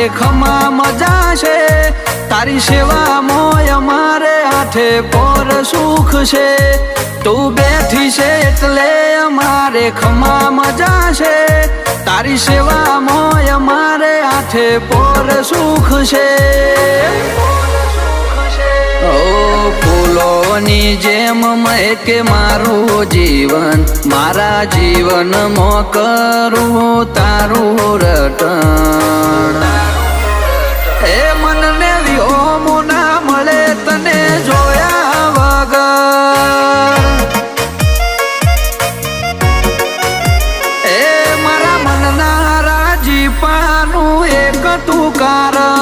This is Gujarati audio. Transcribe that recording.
અમારે ખમા મજા છે. તારી સેવા મોય અમારે હાથે પોર સુખ છે. તું બેઠી છે એટલે અમારે ખમા મજા છે. તારી સેવા મોય અમારે આઠે પોર સુખ છે. ફૂલોની જેમ કે મારું જીવન, મારા જીવનમાં કરું તારું રટણ. એ મનને વ્યોમો ના મળે તને જોયા વગર. હે મારા મનના રાજીપાનું એક તું કારણ.